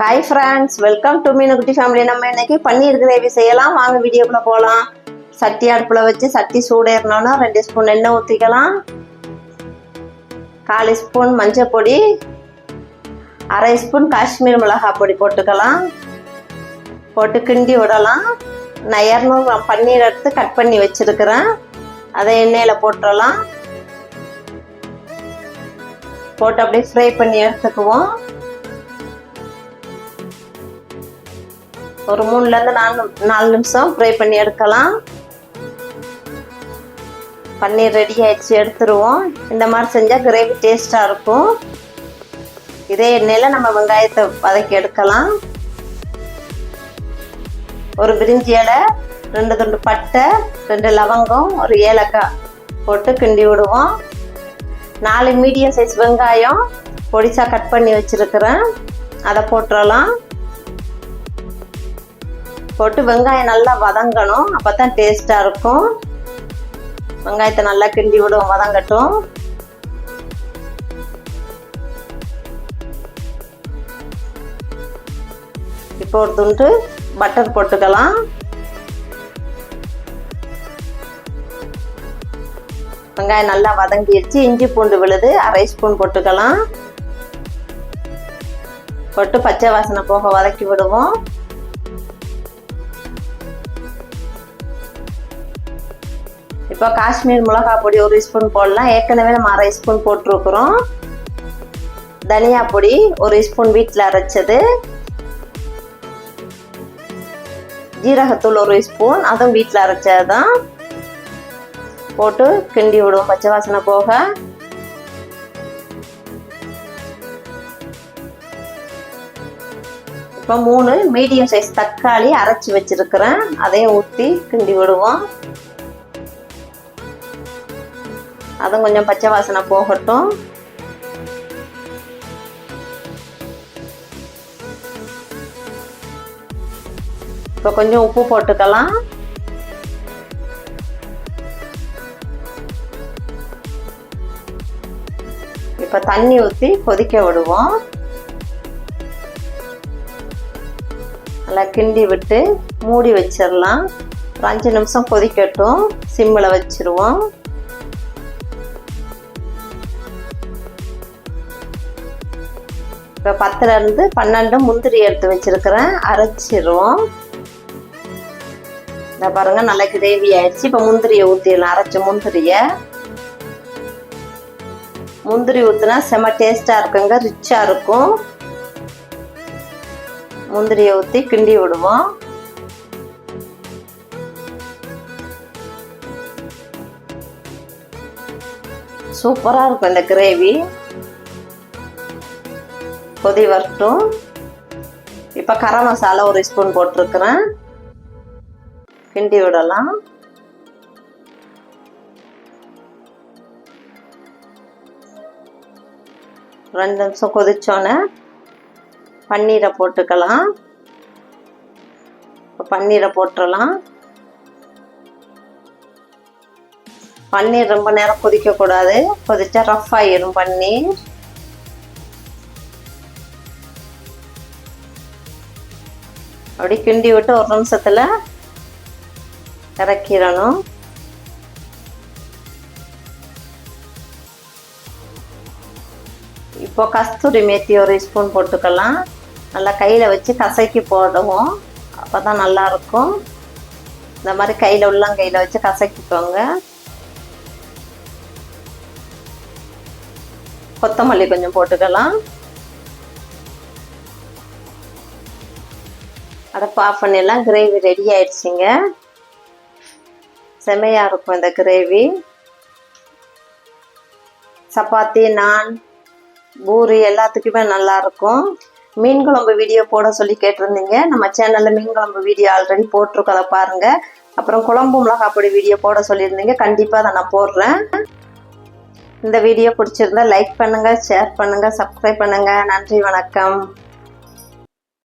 Hi friends welcome to Meenukutty family நம்ம இன்னைக்கு பன்னீர் gravy செய்யலாம். வாங்க வீடியோக்குள்ள போகலாம் சட்டி அடுப்பில் வச்சு சட்டி சூடேறினோன்னா ரெண்டு ஸ்பூன் எண்ணெய் ஊற்றிக்கலாம் காலு ஸ்பூன் மஞ்சள் பொடி. அரை ஸ்பூன் காஷ்மீர் மிளகாய் பொடி போட்டுக்கலாம். போட்டு கிண்டி விடலாம். நான் இரநூறு பன்னீர் எடுத்து கட் பண்ணி வச்சுருக்கிறேன். அதை எண்ணெயில் போட்டுடலாம் போட்டு அப்படியே ஃப்ரை பண்ணி எடுத்துக்குவோம். ஒரு மூணுலேருந்து நாலு நாலு நிமிஷம் ஃப்ரை பண்ணி எடுக்கலாம். பன்னீர் ரெடி ஆயிடுச்சு எடுத்துருவோம். இந்த மாதிரி செஞ்சால் கிரேவி டேஸ்ட்டாக இருக்கும். இதே எண்ணெயில் நம்ம வெங்காயத்தை வதக்கி எடுக்கலாம். ஒரு பிரிஞ்சி இலை ரெண்டு துண்டு பட்டை ரெண்டு லவங்கம் ஒரு ஏலக்காய் போட்டு கிண்டி விடுவோம். நாலு மீடியம் சைஸ் வெங்காயம் பொடிசா கட் பண்ணி வச்சுருக்கிறேன். அதை போட்டுடலாம் போட்டு வெங்காயம் நல்லா வதங்கணும். அப்போ தான் டேஸ்ட்டாக இருக்கும். வெங்காயத்தை நல்லா கிண்டி விடுவோம் வதங்கட்டும். இப்போ ஒரு துண்டு பட்டர் போட்டுக்கலாம். வெங்காயம் நல்லா வதங்கிடுச்சு இஞ்சி பூண்டு விழுது அரை ஸ்பூன் போட்டுக்கலாம். போட்டு பச்சை வாசனை போக வதக்கி விடுவோம். இப்போ காஷ்மீர் மிளகா பொடி ஒரு ஸ்பூன் போடலாம். ஏற்கனவே நம்ம அரை ஸ்பூன் போட்டிருக்கிறோம். தனியா பொடி ஒரு ஸ்பூன் வீட்டில் அரைச்சது. ஜீரகத்தூள் ஒரு ஸ்பூன் அதுவும் வீட்டில் அரைச்சது தான் போட்டு கிண்டி விடுவோம் பச்சை வாசனை போக. இப்போ மூணு மீடியம் சைஸ் தக்காளி அரைச்சி வச்சிருக்கிறேன். அதையும் ஊற்றி கிண்டி விடுவோம். அதுவும் கொஞ்சம் பச்சை வாசனை போகட்டும். இப்போ கொஞ்சம் உப்பு போட்டுக்கலாம். இப்போ தண்ணி ஊற்றி கொதிக்க விடுவோம். நல்லா கிண்டி விட்டு மூடி வச்சிடலாம். ஒரு அஞ்சு நிமிஷம் கொதிக்கட்டும். சிம்மில் வச்சிருவோம். இப்போ பத்துலேருந்து பன்னெண்டு முந்திரி எடுத்து வச்சிருக்கிறேன். அரைச்சிருவோம். இந்த பாருங்கள் நல்லா கிரேவி ஆயிடுச்சு. இப்போ முந்திரியை ஊற்றிடலாம் அரைச்ச முந்திரியை. முந்திரி ஊற்றினா செம டேஸ்ட்டாக இருக்குங்க ரிச்சாக இருக்கும். முந்திரியை ஊற்றி கிண்டி விடுவோம். சூப்பராக இருக்கும் இந்த கிரேவி. கொதி வரட்டும். இப்போ கரம் மசாலா ஒரு ஸ்பூன் போட்டிருக்கிறேன். கிண்டி விடலாம். ரெண்டு நிமிஷம் கொதிச்சோன்னே பன்னீரை போட்டுக்கலாம். பன்னீரை போட்டுடலாம் பன்னீர் ரொம்ப நேரம் கொதிக்கக்கூடாது. கொதிச்சா ரஃப் ஆகிடும் பன்னீர். அப்படி கிண்டி விட்டு ஒரு நிமிஷத்தில் இறக்கிடணும். இப்போ கஸ்தூரி மேத்தி ஒரு ஸ்பூன் போட்டுக்கலாம். நல்லா கையில் வச்சு கசக்கி போடுவோம். அப்போ தான் நல்லாயிருக்கும் இந்த மாதிரி கையில் உள்ளங்கையில் வச்சு கசக்கிக்கோங்க. கொத்தமல்லி கொஞ்சம் போட்டுக்கலாம். அதை ஆஃப் பண்ணிடலாம் கிரேவி ரெடி ஆயிடுச்சுங்க. செமையாக இருக்கும் இந்த கிரேவி சப்பாத்தி நான் பூரி எல்லாத்துக்குமே நல்லாயிருக்கும் மீன் குழம்பு வீடியோ போட சொல்லி கேட்டிருந்தீங்க. நம்ம சேனலில் மீன் குழம்பு வீடியோ ஆல்ரெடி போட்டிருக்கோம் அதை பாருங்கள் அப்புறம் குழம்பு மிளகாப்பொடி வீடியோ போட சொல்லியிருந்தீங்க. கண்டிப்பாக அதை நான் போடுறேன். இந்த வீடியோ பிடிச்சிருந்தா லைக் பண்ணுங்கள் ஷேர் பண்ணுங்கள் சப்ஸ்கிரைப் பண்ணுங்கள் நன்றி வணக்கம்.